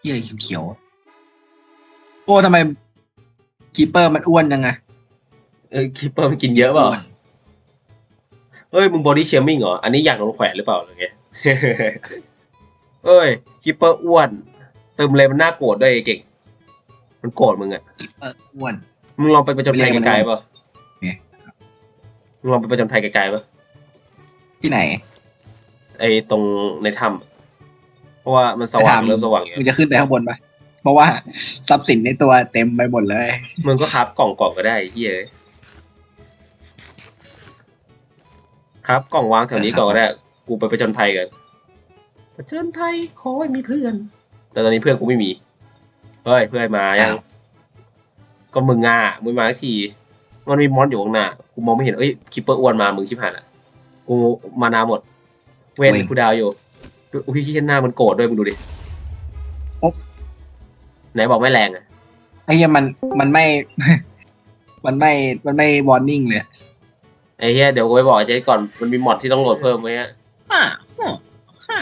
ที่อะไรเขียวๆ โอ้ทำไมคีเปอร์มันอ้วนจังไงเออคิปเปอร์มันกินเยอะเปล่าเอ้ยมึงบอดี้เชมิ่งเหรอ อันนี้อยากโดนแขวนหรือเปล่าหรือไง เอ้ยคิปเปอร์อ้วนเติมเลยมันน่าโกรธด้วยไอ้เก่ง มันโกรธมึงอะ คีเปอร์อ้วน มึงลองไปประจนภัยเรียกมันไกลว่าๆป่ะไงมึงลองไปประจนภัยไกลๆป่ะที่ไหน ไอ้ตรงในถ้ำอะเพ ราะว่ามันสว่างในถ้ำเริ่มสว่างอยู่มึงจะขึ้นไปข้างบนปะเพราะว่าทรัพย์สินในตัวเต็มไปหมดเลยมึงก็ครับกล่องกล่องก็ได้ไอ้เฮียครับกล่องวางแถวนี้ก่อนก็ได้กูไปประจนภัยกันประจนภัยขอให้มีเพื่อน แต่ตอนนี้เพื่อนกูไม่มีเฮ้ยเพื่อนมายังอ้าวก็มึงอะมึงมาสักทีมันมีมอนอยู่ข้างหน้ากูมองไม่เห็นเอ้ยคิปเปอร์อ้วนมามึงชิบหายละกูมานาหมด เว้นกูดาวอยู่ อุ้ยที่หน้ามันโกรธด้วยมึงดูดิไหนบอกไม่แรงอะไอ้เหี้ยมันมันไม่ มันไม่มันไม่วอร์นิ่งเลยไอ้เหี้ยเดี๋ยวกูไปบอกไอ้เจ๊ก่อนมันมีมอดที่ต้องโหลดเพิ่มไหมฮะอ่าฮ่าฮ่า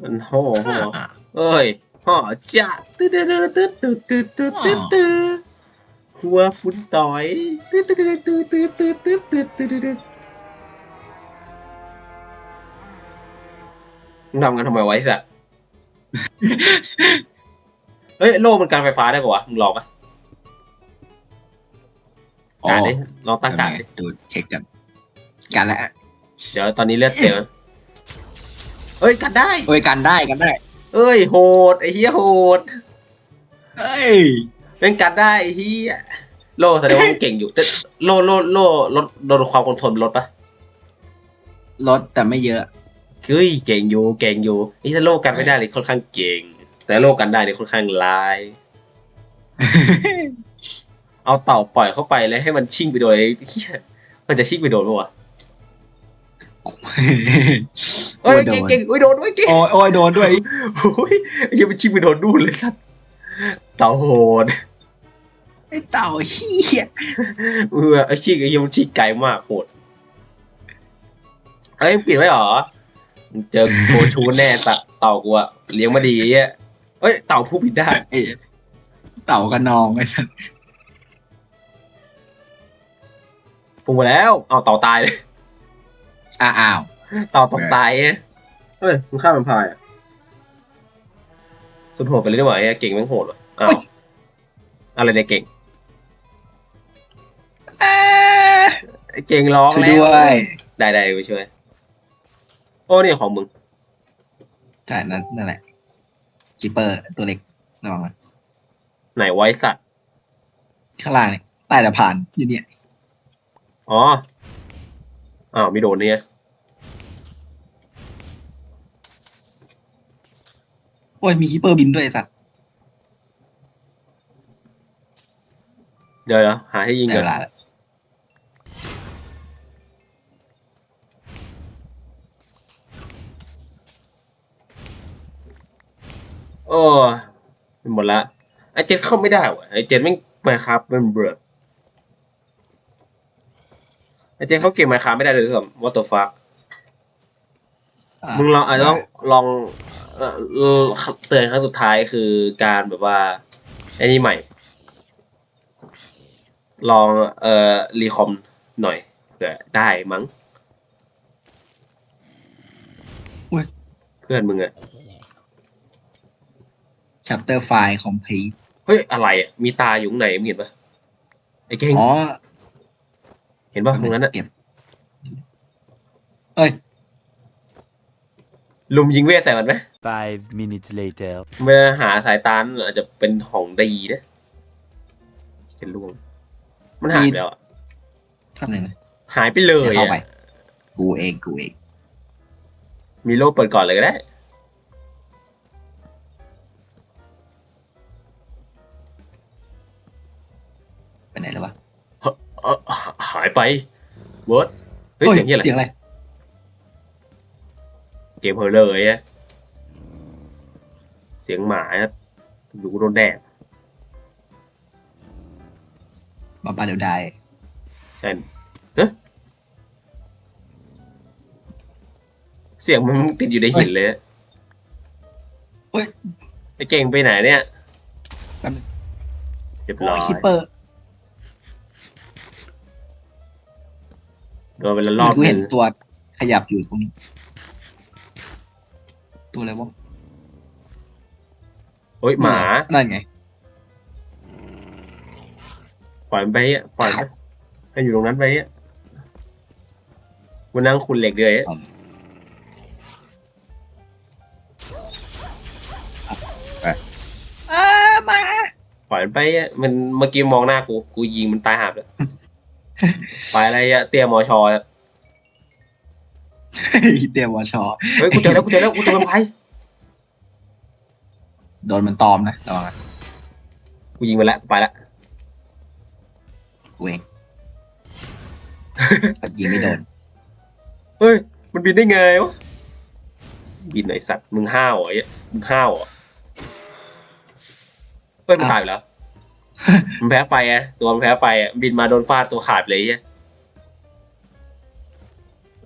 มันโห่โห่เอ้ยห่อจ้าตื้อตื้อตื้อตื้อตื้อตื้อตื้อตื้อตื้อหัวฟุ้นต่อยตื้อตื้อตื้อตื้อตื้อตื้อตื้อตื้อตื้อตื้อ มึงทำกันทำไมไวะไอ้สัสเฮ้ย โล่มันการไฟฟ้าได้ปะวะ มึงลองปะอ๋อการดิลองตั้งการดิดูเช็คกันกันแล้วเดี๋ยวตอนนี้เลือดเสียเอ้ยกันได้ เอ้ยกันได้กันได้เอ้ยโหดไอ้เหี้ยโหดเอ้ยเป็นกันได้ไอ้เหี้ยโลแสดงว่ามันเก่งอยู่แต่โลโลโลลดโดนความคงทนลดปะลดแต่ไม่เยอะ เฮ้ยเก่งอยู่เก่งอยู่นี่ถ้าโลกันไม่ได้เลยค่อนข้างเก่ง แต่โลกันได้เนี่ยค่อนข้างร้าย เอาเต่าปล่อยเข้าไปแล้วให้มันชิ่งไปโดนไอ้เหี้ยมันจะชิ่งไปโดนปะวะเอ้ยโดเก่งนเก่งอุ้ยโดนด้วยเก่งโอ้ยโอ้ยโดนด้วยโอ้ยไอ้เหี้ยังมันชิ่งไปโดนดูนเลยสัตว์เต่าโหดไอ้เต่าเฮียเออไอ้ชิ่งไอ้เหี้ยังมันชิ่งไกลมากโหดเอ้ยปิดไว้เหรอ มึงเจอโคชูแน่ตะเต่ากูอะเลี้ยงมาดีไอ้เหี้ยเอ้ยเต่าผู้ผิดได้ไอ้เต่ากระนองไอ้สัสปรุงมาแล้วเอาเต่าตายเลยอ้าวเต่าตกตายเอ้ยเฮ้ยมึงฆ่ามันพายอะสุดโหดไปเลยดีกว่าไอ้เก่งแม่งโหดว่ะอ้าวอะไรเนี่ยเก่งเอ้ยไอ้เก่งร้องช่วยแล้วด้วย ได้ได้ไปช่วย โอ้นี่ของมึง ใช่นั่นนั่นแหละจิปเปอร์ตัวเล็กระวังนะไหนไว้สัตว์ ข้างล่างเนี่ยใต้สะพานอยู่เนี่ยอ๋อ อ้าวมีโดนเนี่ย โอ้ยมีคิปเปอร์บินด้วยไอ้สัตว์เดี๋ยวเดี๋ยวหาให้ยิงได้ก่อเวนลาแล้ว โอ้หมดละไอ้เจ็ดเข้าไม่ได้ว่ะไอ้เจ็ดแม่งมาครับเป็นเบื่อไอ้เจ็ดเขาเก่งมาครับไม่ได้เลยสัม what the fuck อะมึงลองอาจจะต้องลองเอ่อเตือนครั้งสุดท้ายคือการแบบว่าไอ้นี่ใหม่ ลองเอ่อรีคอมหน่อยเผื่อได้มั้งอุ๊ยเพื่อนมึงอะ chapter ไฟล์ complete เฮ้ยอะไรอะมีตาอยู่ข้างในมึงเห็นปะไอ้เก่งอ๋อเห็นปะตรงนั้นอะเก็บเอ้ยลุมยิงเวทใส่มันไหม Five minutes later. เมื่อหาสายตานั้นอาจจะเป็นของดีนะจะล่วง มันหายไปแล้วอะทำหนึ่งนะหายไปเลเดี๋ยยวเข้าไปอะกูเองกูเอง มีโลกเปิดก่อนเลยก็ได้ ไปไหนแล้ววะเอ่อหายไปเวิร์ดเฮ้ยเสียงเหียอะไรเสียงอะไร เกมเฮอร์เลยอะเสียงหมาอะดูโดนแดดมาบ้าเดี๋ยวได้ใช่เฮ้ยเสียงมันติดอยู่ในหินเลยอะเฮ้ยไอ้เก่งไปไหนเนี่ยแป๊บนึงเรียบโอ้ร้อยยคิปเปอร์ โดนไปละเหรมืออบนกูหเห็นึนงตัวขยับอยู่ตรงนี้ตัวอะไรวะเฮ้ยหมา นั่นไง ปล่อยมันไปอะปล่อยมันให้อยู่ตรงนั้นไปอะกูนั่งคุณเหล็กเลยอะอ้ามา ปล่อยมันไปอะมันเมื่อกี้มองหน้ากู กูยิงมันตายหาบเลย ไปอะไรอะเตี้ยมอชออะเตรียมวชอเฮ้ยกูเจอแล้วกูเจอแล้วกูเจอมันไปโดนมันตอมนะระวังนะกูยิงมันแล้วไปแล้วกูเองยิงไม่โดน เฮ้ย มันบินได้ไงวะ บินไอสัตว์ มึงห้าวเหรอไอ้มึงห้าวเหรอเฮ้ยมันตายไปแล้ว มันแพ้ไฟไงตัวมันแพ้ไฟอะบินมาโดนฟาดตัวขาดเลยไอะ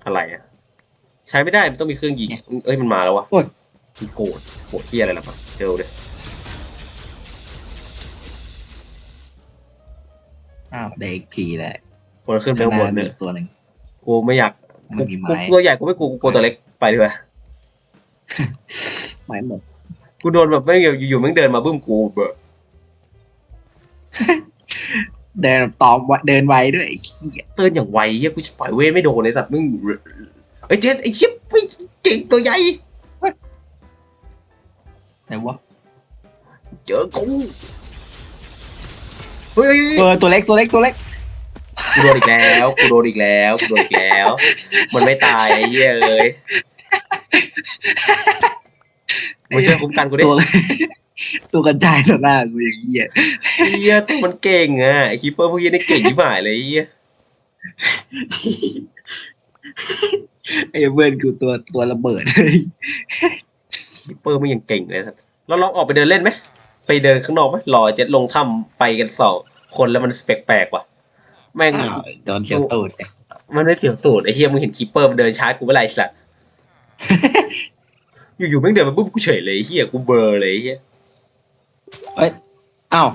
อะไรอะ ใช้ไม่ได้มันต้องมีเครื่องยิงเอ้ยมันมาแล้ววะโอ้ยมันโกรธโกรธที่อะไรล่ะปะเจอเลยอ้าวได้อีกพีแล้วคนขึ้นไปข้างข้างหบน้านมีเนี่ยอีกตัวหนึ่ง กูไม่อยากมันมีไม้ กูตัวใหญ่กูไม่กลัวกูกลัวตัวเล็กไปดีกว่าไม้หมดกูโดนแบบไม่อยู่อยู่ๆแม่งเดินมาบึ้มกูเบอร์ เดินตอมไวเดินไวด้วยไอ้เหี้ยเตือนอย่างไวเฮียกูจะปล่อยเวทไม่โดนไอ้สัตว์มึงไอ้ยเจ็ดไอ้เชี่ยไม่เก่งตัวใหญ่ไหนวะเจอกูเฮ้ยเออตัวเล็กตัวเล็กตัวเล็กกูโดนอีกแล้วกูโดนอีกแล้วกูโดนอีกแล้ว มันไม่ตายไอ้เหี้ยเลยมาช่วยคุ้มกันกูดิ ตัวตัวกระจายต่อหน้ากูอย่างเหี้ยไอ้เหี้ยตัวมันเก่งอะไอ้คีเปอร์พวกเหี้ยนี่เก่งที่หมายเลยไอ้เหี้ยไอ้เพื่อนกูตัวตัวระเบิดคีเปอร์มันยังเก่งเลยสัตว์เราลองออกไปเดินเล่นไหมไปเดินข้างนอกไหมรอเจ็ดลงถ้ำไปกันสองคนแล้วมันแปลกๆว่ะแม่งอ้าวโดนเขียวตูดไงมันไม่เสียวตูดไอ้เฮียมึงเห็นคีเปอร์มันเดินชาร์จกูเมื่อไหร่สัตว์อยู่ๆแม่งเดินมาปุ๊บกูเฉยเลยไอ้เฮียกูเบลอร์เลยไอ้เฮีย เอ้ยอ้าว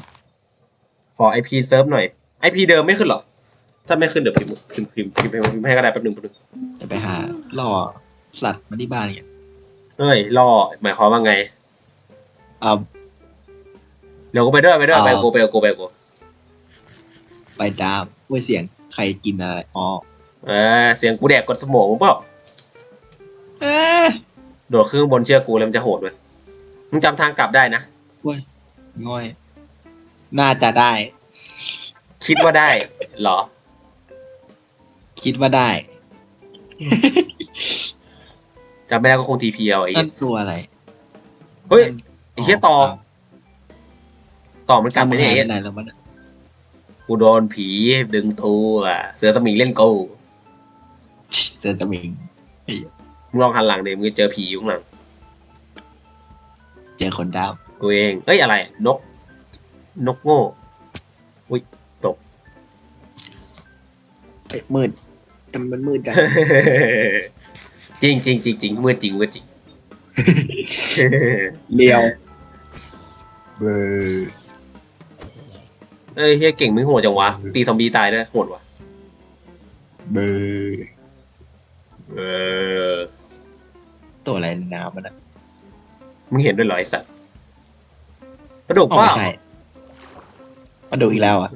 ขอไอพีเซิร์ฟหน่อยไอพีเดิมไม่ขึ้นเหรอ ถ้าไม่ขึ้นเดี๋ยวพิมพ์พิมพ์พิมพ์พิมพ์พิมพ์ให้ก็ได้แป๊บหนึงแป๊บหนึงจะไปหาล่อสัตว์มาที่บ้านเนี่ยเฮ้ยล่อหมายความว่าไงเอาเดี๋ยวกูไปด้วยไปด้วยเอาไปกูไปกูไปกูไปดามเว้ยเสียงใครกินอะไรอ๋อเออเสียงกูแดกกดสมองมึงเปล่าเอ๊ะโดดเครื่องบนเชือกกูแล้วมันจะโหดเว้ยมึงจำทางกลับได้นะ ง่อย น่าจะได้ คิดว่าได้เหรอ คิดว่าได้จำไม่ได้ก็คงทีพีเอาไอ้นั่เหี้นยตัวอะไรเฮ้ยไอ้เหี้ยต่อ ต่อมันกลับไปไม่เนี่ยได้ไอ้เหี้ยไหนแล้วมันอะกูโดนผีดึงตัวเสือสมิงเล่นกูเซนตามิงมึงลองหันหลังเดี๋ยวมึงจะเจอผีอยู่ข้างหลัง เจอคนดาว กูเอง เอ้ยอะไร นก นกโง่เอ้ยมืดทำไมมันมืดจัง จริงจริงจริงจริงมืดจริงมืดจริงเลียว เบอร์เอ้ยเฮียเก่งไม่โหดจังวะ ตีซอมบี้ตายด้วยโหดวะเบอร์เออตัวอะไรในน้ำมันอะมึงเห็นด้วยเหรอไอ้สัตว์ ปลาดุกอ๋อเปล่าไม่ใช่มาดูอีกแล้วอะ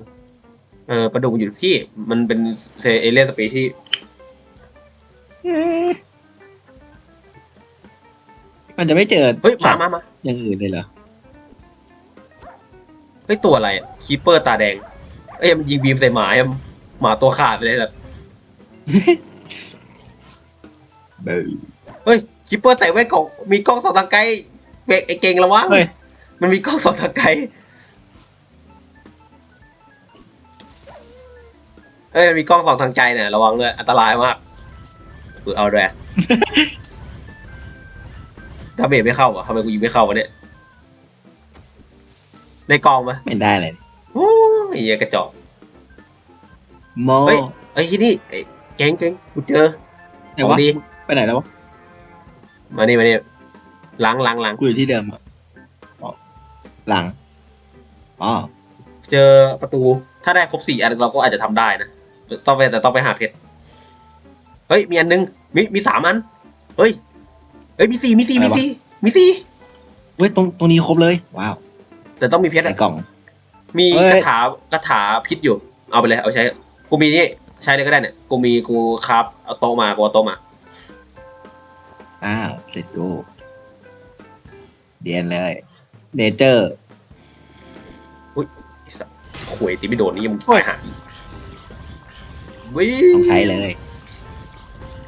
เออปลาดุกอยู่ที่มันเป็นเซเอเลียนสปีที่มันจะไม่เจอเฮ้ยมาสัตว์มามาอย่างอื่นเลยเหรอเฮ้ยตัวอะไรอะคีเปอร์ตาแดงเอ้ยมันยิงบีมใส่หมาอะหมาตัวขาดไปเลยแบบเบอร์เฮ้ยคิปเปอร์ใส่แว่นกล่องมีกล้องสองทางไกลเบรกไอ้เก่งระวังเฮ้ย มันมีกล้องสองทางไกลเอ้ยมีกล้องสองทางใจเนี่ยระวังเลยอันตรายมากกูเอาด้วยถ้าเบรกไม่เข้าอะทำไมกูยิงไม่เข้าวะเนี่ยในกล้องปะไม่ได้เลยโอ้ยเหี้ยกระจอกโมเฮ้ยไอ้ที่นี่ไอ้แก๊งแก๊งกูเจอไหนของวะดีไปไหนแล้ววะมานี่มานี่ล้างล้างล้างกูอยู่ที่เดิมอะอ๋อ หลังอ๋อเจอประตูถ้าได้ครบสี่อันเราก็อาจจะทำได้นะต้องไปแต่ต้องไปหาเพชรเฮ้ยมีอันนึงมีมีสามอันเฮ้ยเฮ้ยมีสี่มีสี่มีสี่มีสี่เว้ยตรงตรงนี้ครบเลยว้าวแต่ต้องมีเพชรในอะกล่อง มีเฮ้ยกระถากระถาพิษอยู่ เอาไปเลยเอาใช้กูมีนี่ใช้เลยก็ได้เนี่ยกูมีกูครับเอาโต๊ะมากูเอาโต๊ะมาอ้าวเสร็จกูเดียนเลยเนเจอร์ไอ้สัส ขวยตีไม่โดนนี่ยังโอ้ยตายหาวิ่ต้องใช้เลย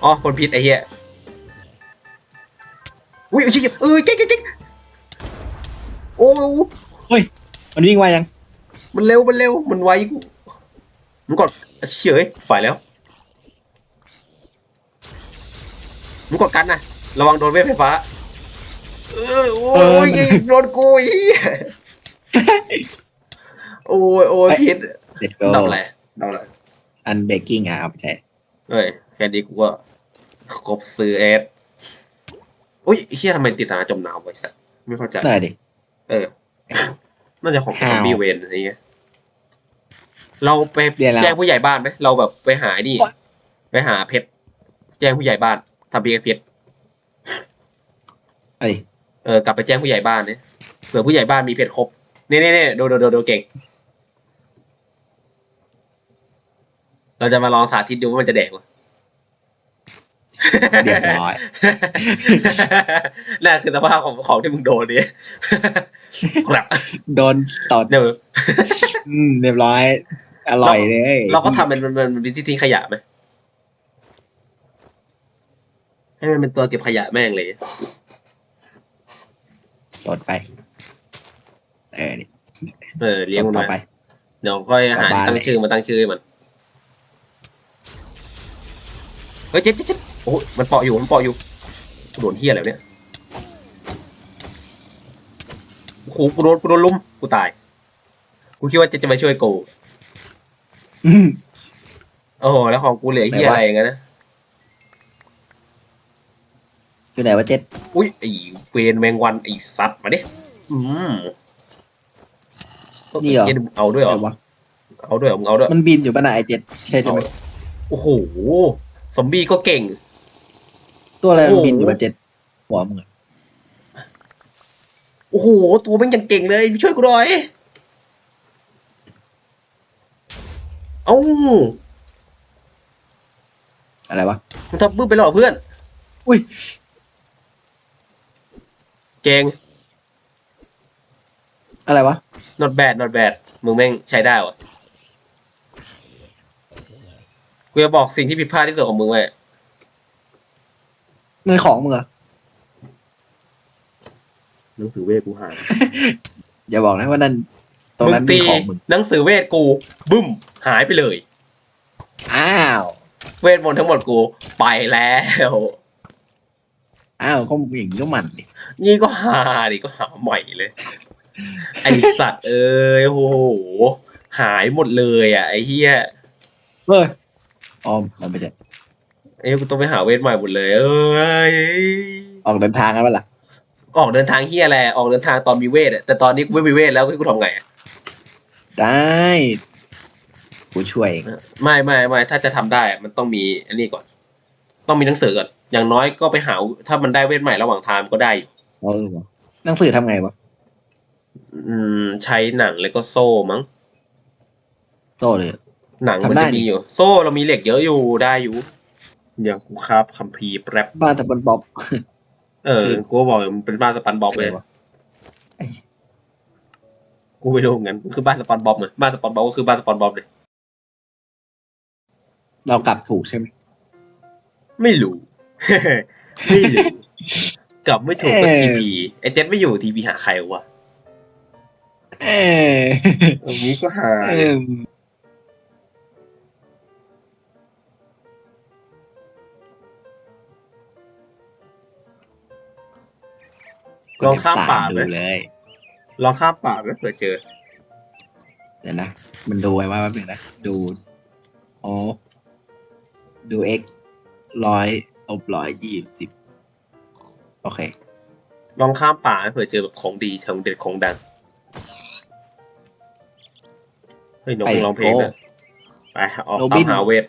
อ๋อคนพิษไอ้เหี้ยอุ้ยเอ้ยเอ้ยเก๊กเก๊กเก๊กโอ้มันวิ่งไวยัง มันเร็วมันเร็วมันไวกูมันกดเฉยฝ่ายแล้วมันกดกันนะระวังโดนเวทไฟฟ้าเออโอ้เออยโดนกูอี โอ้ยโอ้ยพิษเสร็จกูดับอะไรดับอะไรอันเบกกิ้งอะเอาไปใช้เอ้ยแค่นี้กูก็ครบซื้อเอสอุ้ยไอ้เฮียทำไมติดสถานจมน้ำไว้สัสไม่เข้าใจนั่นแหละดิเออน่าจะของอ้าวซอมบี้เวนอะไรเงี้ยเราไปเรียนแล้วแจ้งผู้ใหญ่บ้านไหมเราแบบไปหานี่โอ๊ยไปหาเพชรแจ้งผู้ใหญ่บ้านทำเบียร์เพชรเอาดิเออกลับไปแจ้งผู้ใหญ่บ้านเนี่ยเผื่อผู้ใหญ่บ้านมีเพชรครบเน่เน่เน่ดูดูดูดูเก่ง เราจะมาลองสาธิตดูว่ามันจะแดกวะเรียบร้อยนั่นคือสภาพของของที่มึงโดนเนี่ยครับโดนตอดเดี๋ยวอืมเรียบร้อย อร่อยเลย เราก็ทำเป็นมันมันมันที่ทิ้งขยะไหมให้มันเป็นตัวเก็บขยะแม่งเลยตดไป เออดิเออเลี้ยงมันต่อมาไป เดี๋ยวค่อยหากลับบ้านตั้งเลยชื่อมาตั้งชื่อให้มัน เฮ้ยเจ๊เจ๊เจ๊โอ้ยมันเปาะอยู่มันเปาะอยู่กูโดนเฮียอะไรวะเนี่ยโอ้โหกูโดนกูโดนลุมกูตาย กูคิดว่าจะจะมาช่วยกูอืม โอ้โหแล้วของกูเหลือเฮียไหนวะอะไรอย่างเงี้ยนะ อยู่ไหนวะเจ็ดอุ้ยไอ้เวนแมงวันไอ้สัตว์มาดิอืม นี่เหรอเหี้ยเอาด้วยเหรอไหนวะเอาด้วยเหรอมึงเอาด้วยมันบินอยู่ปะน่ะไอเจ็ดใช่ใช่ไหมโอ้โหซอมบี้ก็เก่ง ตัวอะไรมันโอ้โหบินอยู่ปะเจ็ดหัวมึงอะโอ้โห ตัวมันยังเก่งเลยช่วยกูหน่อย เอ้าอะไรวะมึงทำบึ้มไปหรอเพื่อนอุ้ย เก่งอะไรวะ not bad not bad มึงแม่งใช้ได้วะกูจะบอกสิ่งที่ผิดพลาดที่สุดของมึงไว้มันของมึงเหรอหนังสือเวทกูหาย อย่าบอกนะว่านั่นตรงมึงนั้นมีตีของมึง หนังสือเวทกูบึ้ม หายไปเลย อ้าว เวทมนต์ทั้งหมดกูไปแล้ว อ้าวก็อย่างนี้ก็มันดิ นี่ก็หาดิก็หาใหม่เลย ไอสัตว์เอ้ยโอ้โห หายหมดเลยอะ ไอเฮียเฮ้ยออมมันไม่ใช่ไอ้กูต้องไปหาเวทใหม่หมดเลย เอ้ยออกเดินทางกันปะล่ะออกเดินทางเฮียอะไรออกเดินทางตอนมีเวทอะแต่ตอนนี้กูไม่มีเวทแล้วกูทำไงอะได้กูช่วยเองไม่ไม่ไม่ถ้าจะทำได้อะมันต้องมีอันนี้ก่อน ต้องมีหนังสือก่อนอย่างน้อยก็ไปหาถ้ามันได้เวทใหม่ระหว่างทางก็ได้อยู่ เออวะหนังสือทำไงวะ อืม ใช้หนังแล้วก็โซ่มั้ง โซ่เลย หนังมันทำได้จะมีนี่อยู่ โซ่เรามีเหล็กเยอะอยู่ได้อยู่อย่างกูครับคัมภีร์แป๊บบ้านตะบนบ๊อบ เออคือกูก็บอกอยู่มันเป็นบ้านสปันบ๊อบเลยอะไรวะกูไม่รู้เหมือนกันคือบ้านสปันบ๊อบเหมือนบ้านสปันบ๊อบก็คือบ้านสปันบ๊อบเลย เรากลับถูกใช่ไหม ไม่รู้ไม่รู้กลับไม่ถูกกับเออทีพีไอเจ็ดไม่อยู่ทีพีหาใครวะ เออตรงนี้ก็หาเออลองข้ามป่าดูไหมเลย ลองข้ามป่าไหมเผื่อเจอ เดี๋ยวนะ มันดูไว้ว่าแป๊บนึงนะ ดูอ๋อดู x ร้อยลบร้อยยี่สิบโอเค ลองข้ามป่าไหมเผื่อเจอแบบของดีของเด็ดของดัง เฮ้ยนกไปมึงร้องเพลงโอ้นะไปออกโรบิตามนหาเวท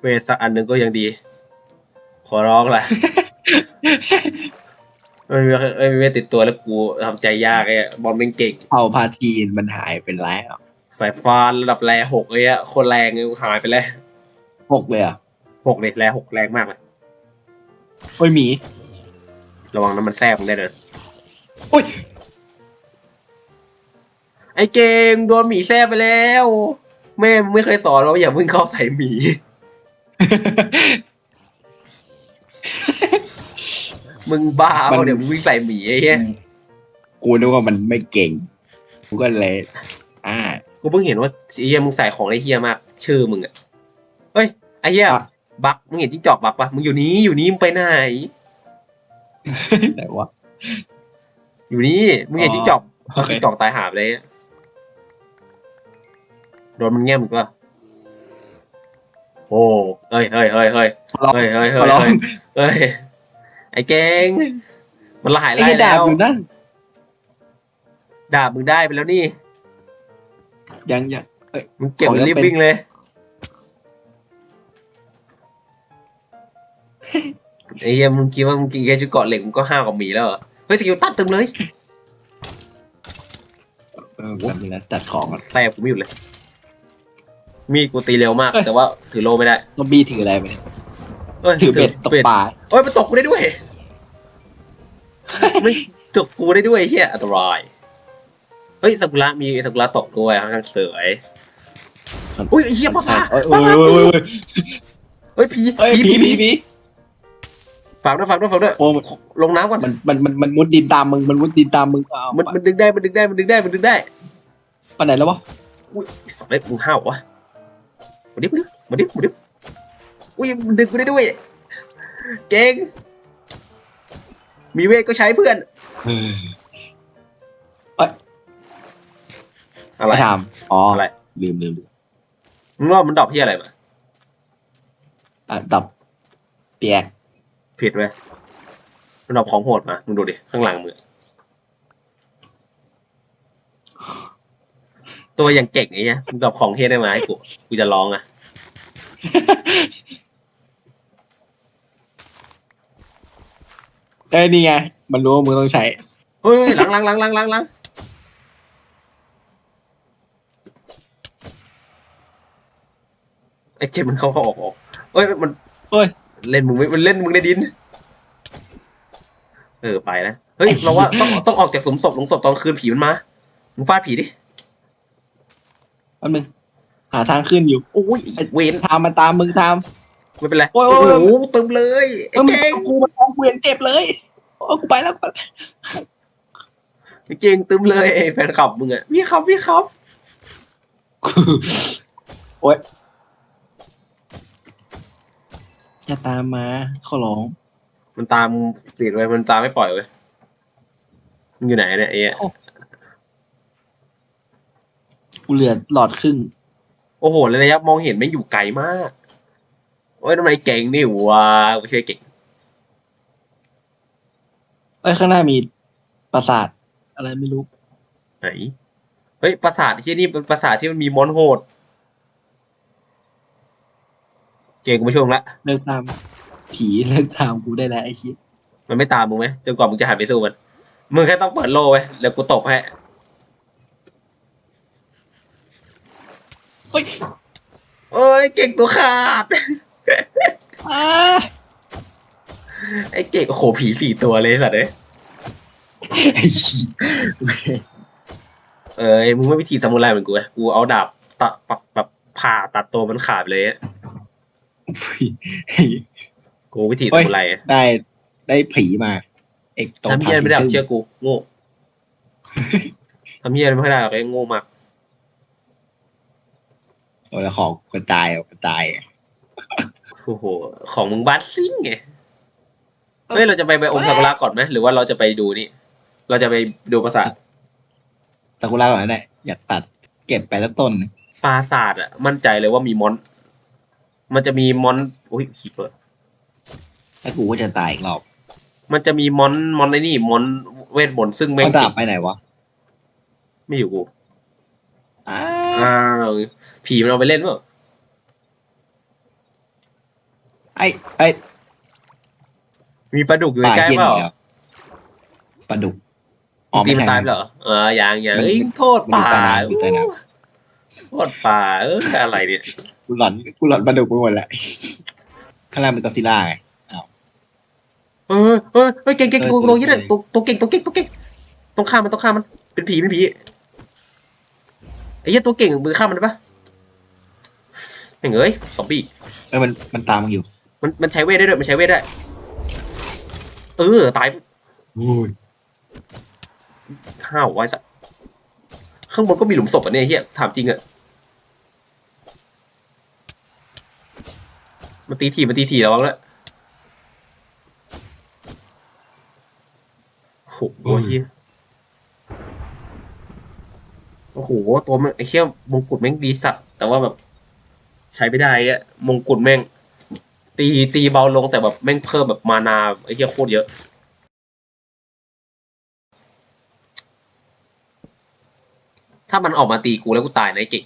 เวทสักอันหนึ่งก็ยังดี ขอร้องแหละไม่มีไม่มีเวทติดตัวแล้วกูทำใจยากไอ้บอลเป็นเก่งเผ่าพาทีนมันหายเป็นแล้วสายฟ้าระดับแรหกเลยอะคนแรงเลยหายไปแล้วหกเลยเหรอะหกเลยแรหกแรงมากเลยโอ้ยหมี ระวังน้ำมันแทรกมึงได้เลยโอ้ยไอ้เก่งโดนหมีแทรกไปแล้วแม่มึงไม่เคยสอนเราว่าอย่าเพิ่งเข้าใส่หมี มึงบ้าเปมัล่านเดี๋ยวมึงวิ่งใส่หมีไอ้เหี้ยกูนึกว่ามันไม่เก่ง กูก็เลย อ่า กูเพิ่งเห็นว่าไอ้เหี้ยมึงใส่ของได้เหี้ยมาก ชื่อมึงอะเฮ้ยไอ้เหี้ยอะบักมึงเห็นจิ้งจอกบักปะมึงอยู่นี้อยู่นี้มึงไปไหนแต่ว่าอยู่นี่มึงเห็นอ๋อจิ้งจอกโอเค จิ้งจอกตายหาไปเลยอะ โดนมันแง่มอีกปะโอ้เฮ้ยเฮ้ยเฮ้ยเฮ้ยลองเฮ้ยเฮ้ยขเฮ้อยลองเฮ้ยไอ้เก่งมันละหายไอ้ไล่กระดาแล้บวอยู่นั่นดาบมึงได้ไปแล้วนี่ ยังยังเอ้ยมึงเก็บของยังรีบเป็นวิ่งเลยไอ้เหี้ยมึงคิดว่ามึงกินแค่ชุดเกาะเหล็กมึงก็ห้าวกับหมีแล้วเหรอเฮ้ยสกิลตัดเต็มเลยเออแบบนี้นะจัดของอะแสบกูไม่หยุดเลย มีดกูตีเร็วมากเอ้ยแต่ว่าถือโลไม่ได้ซอมบี้ถืออะไรไปเนี่ยเอ้ยถือเบ็ดตกปลาเอ้ยมันตกกูได้ด้วยไม่ตกกูได้ด้วยไอ้เฮียอันตรายเฮ้ยซากุระมีซากุระตกด้วยค่อนข้างสวยอุ้ยไอ้เฮียป้าป้าเอ้ยป้าโอ้ยป้าโอ้ยโอ้ยเฮ้ยผีเอ้ยผีผีผีผีผีฝากด้วยฝากด้วยฝากด้วยโอ้มันลงน้ำก่อนมันมันมันมันมุดดินตามมึงมันมุดดินตามมึงก็เอามันมันดึงได้มันดึงได้มันดึงได้มันดึงได้ไปไหนแล้ววะอุ้ยสัตว์เล็บมึงห้าววะ มาดิมาดิมาดิมาดิอุ้ยมันดึงกูได้ด้วย เก่ง มีเวทก็ใช้เพื่อนเอออะไร ไม่ทำอ๋ออะไร ลืมลืมลืมมึงว่ามันดรอปที่อะไรมาอะดับเปียกผิดไหมมันดรอปของโหดมา มึงดูดิ ข้างหลังมือตัวอย่างเก่งไอ้เนี่ยมึงดรอปของเฮดได้มาให้กู กูจะร้องอะ เอ้ยนี่ไง มันรู้ว่ามึงต้องใช้ เฮ้ยหลังหลังหลังหลังหลังหลังไอ้เจ็บมันเข้าเข้าออกออกเฮ้ยมันเฮ้ย เล่นมึงไม่มันเล่นมึงในดิน เออไปนะ เฮ้ยเราว่าต้องต้องออกจากสมศพลงศพตอนคืนผีมันมา มึงฟาดผีดิแป๊บนึง หาทางขึ้นอยู่โอ้ยเวนทามมาตามมึงทามไม่เป็นไรโอ้โอ้ยโอ้ยโหเติมเลยเอไอ้อมึงเก่งกูมาท้องกูยังเจ็บเลยโอ้กูไปแล้วกูไปแล้วไอ้เก่งเติมเลยไอ้แฟนคลับมึงอะพี่ครับพี่ครับโอ๊ยอย่าตามมาขอร้องมันตามปิดไว้มันตามไม่ปล่อยเว้ยมึงอยู่ไหนเนี่ยไอ้เหี้ยกูเหลือหลอดครึ่ง โอ้โหระยะมองเห็นไม่งอยู่ไกลมาก โอ้ยทำไมเก่งนี่วะไม่ใช่เก่งเอ้ยข้างหน้ามีปราสาทอะไรไม่รู้ ไหน เฮ้ยปราสาทที่นี่เป็นปราสาทที่มันมีมอนโหด เก่งกูไม่ช่วงละ เลิกตาม ผีเลิกตามกูได้แล้วไอ้คิดมันไม่ตามมึงไหมจนกว่ามึงจะหันไปสู้มัน มึงแค่ต้องเปิดโลไว้แล้วกูตบให้ เฮ้ยเอ้ยเก่งตัวขาด อ้าไอ้เก่งโอ้โหผีสี่ตัวเลยสัตว์เอ้ยไอ้ขี้เอ้ยมึงไม่วิธีซามูไรเหมือนกูไงกูเอาดาบตัดปักแบบผ่าตัดตัวมันขาดเลยอะกูวิธีซามูไรอะได้ได้ผีมาเอกตรงทำเฮียไม่ได้หรอกซึ่งเชื่อกูโง่ทำเฮียไม่ค่อยได้หรอกไอ้โง่มาก โอ้แล้วของกระจายอะกระจายอะโอ้โหของมึงบัสซิ่งไงเฮ้ยเราจะไปไปองค์ซากุระก่อนไหมหรือว่าเราจะไปดูนี่ เราจะไปดูปราสาทซากุระก่อนนั่นแหละอยากตัดเก็บไปแล้วต้นหนึ่งปราสาทอะมั่นใจเลยว่ามีมอน มันจะมีมอนอุ้ยขีเปิดแล้วกูก็จะตายอีกรอบมันจะมีมอนมอนไอ้นี่มอนเวทมนต์ซึ่งแม่งเอาดาเก่บงไปไหนวะ ไม่อยู่กูอ้า อ้าวผีมันเอาไปเล่นเปล่าไอ้ไอ้มีปลาดุกอยู่ปลาใกล้เฮี้ยเปนี่ล่าแล้วปลาดุกอ๋อตีไม่มันใช่ตายไปเหรอเออยังยังมันเอ้ยโคตรมันป่าอยู่ใต้น้ำอยู่ใต้น้โคตรป่าเอออะไรเนี่ยกูหลอนกูหลอนปลาดุกไปหมดแหละข้างล่างเป็นกอซิลล่าไง เออเออเฮ้ยเก่งเก่งเออตัวตัวยี่เอนั่อนตัวตัวเก่งตัวเก่งตัวเก่งต้องฆ่ามันต้องฆ่ามันเป็นผีเป็นผี ไอ้เหี้ยตัวเก่งมือฆ่ามันได้ปะแม่งเอ้ยซอมบี้เออมันมันตามมึงอยู่มันมันใช้เวทได้ด้วยมันใช้เวทได้เออตายอุ้ยห้าวไว้สัสข้างบนก็มีหลุมศพอะเนี่ยเฮียถามจริงอะมันตีทีมันตีทีระวังแล้วยโอ้โหเฮียโอ้โห ตัวมันไอ้เชี่ยมงกุฎแม่งดีสัสแต่ว่าแบบ ใช้ไม่ได้อะมงกุฎแม่ง ตีตีเบาลงแต่แบบแม่งเพิ่มแบบมานาไอ้เหี้ยโคตรเยอะถ้ามันออกมาตีกูแล้วกูตายนะไอ้เก่ง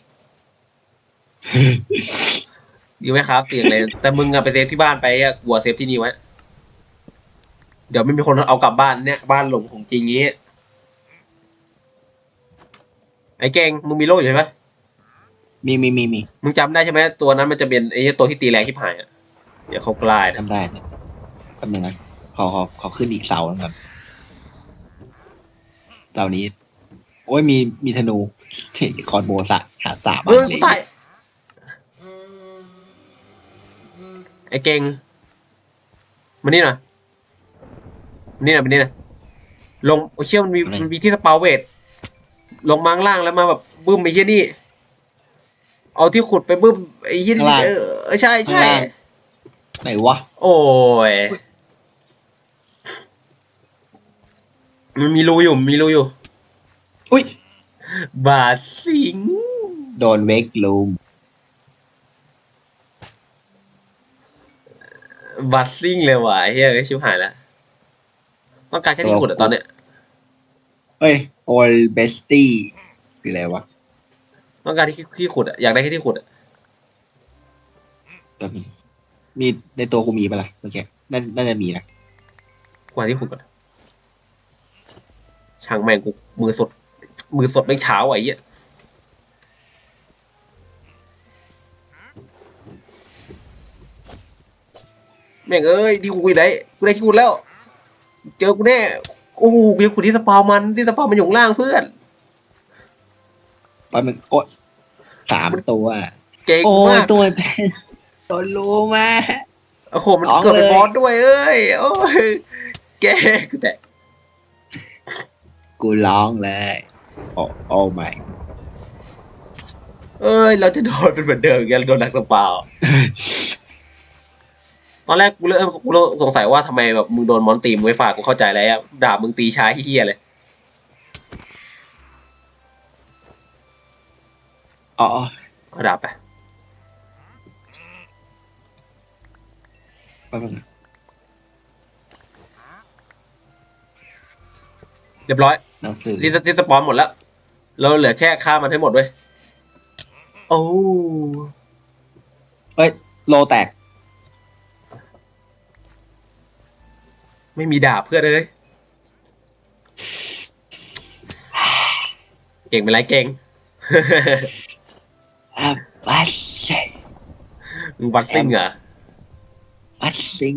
ดีไหมครับเสียงเลย แต่มึงอะไปเซฟที่บ้านไปอะกลัวเซฟที่นี่ไว้ เดี๋ยวไม่มีคนเอากลับบ้านเนี่ย บ้านหลงของจริงงี้ ไอ้เก่งมึงมีโล่อยู่ใช่ไหมมีมีมีมีมึงจำได้ใช่ไหมตัวนั้นมันจะเป็นไอ้ตัวที่ตีแรงที่หายอะเดี๋ยวเขากลายนะทำได้เนี่ยแป๊บนึงนะขอขอขอขึ้นอีกเสาหนึงก่อนเสานี้ โอ้ยมีมีธนูคอนโบสะหาสามเออเลกูยตายไอ้เก่งมานี่หน่อยมานี่หน่อยมานี่หน่อยลงโอ้เชี่ยมันมีมันมีที่สปาเวท ลงมาข้างล่างแล้วมาแบบบึ้มไอ้เหี้ยนี่ เอาที่ขุดไปบึ้มไอ้เหี้ยนี่เออเออใช่ใช่ไหนวะ โอ้ยมันมีรูอยู่มันมีรูอยู่ อุ้ย บาสิง โดนเวกลูมบาซิงเลยว่ะไอ้เฮ้ยชิบหายแล้วต้องการแค่ที่ขุดอะตอนเนี้ย เอ้ยโอลเบสตี้คืออะไรวะต้องการที่ที่ขุดอะอยากได้แค่ที่ขุดอะแป๊บนึงมีในตัวกูมีปะล่ะเมื่อกี้น่าน่าจะมีนะกว่าที่ขุดก่อนช่างแม่งกูมือสด มือสดแม่งเช้าอะไอ้เหี้ยแม่งเอ้ยที่กูได้กูได้ที่ขุดแล้ว เจอกูแน่ โอ้โหกูยังขุดที่สปาวมันที่สปาวมันอยู่ข้างล่างเพื่อนแป๊บนึงโอ้ยสามตัวเก่งโอ้ยมากตัวโดนรูมา โอ้โหมันร้องเกิดเป็นเลย บอสด้วยเอ้ยโอ้ยแกกูแต่กูร้องเลย โอ้โอ้ไม่ เอ้ยเราจะโดนเป็นเหมือนเดิมกันโดนดักสปาว ตอนแรกกูเริ่มกูเริ่มสงสัยว่าทำไมแบบมึงโดนมอนตีมึงไม่ฝากกูเข้าใจแล้วอะดาบมึงตีช้าเฮี้ยๆเลย อ๋อเอาดาบไป แป๊บนึงเรียบร้อยหนังสือที่ที่สปอนหมดแล้ว เราเหลือแค่ฆ่ามันให้หมดด้วยโอ้เอ้ย โลแตก ไม่มีดาบเพื่อนเลยเก่งเป็นไรเก่งอะบัสเซมึงวัดซิ่งเหรอบัสซิง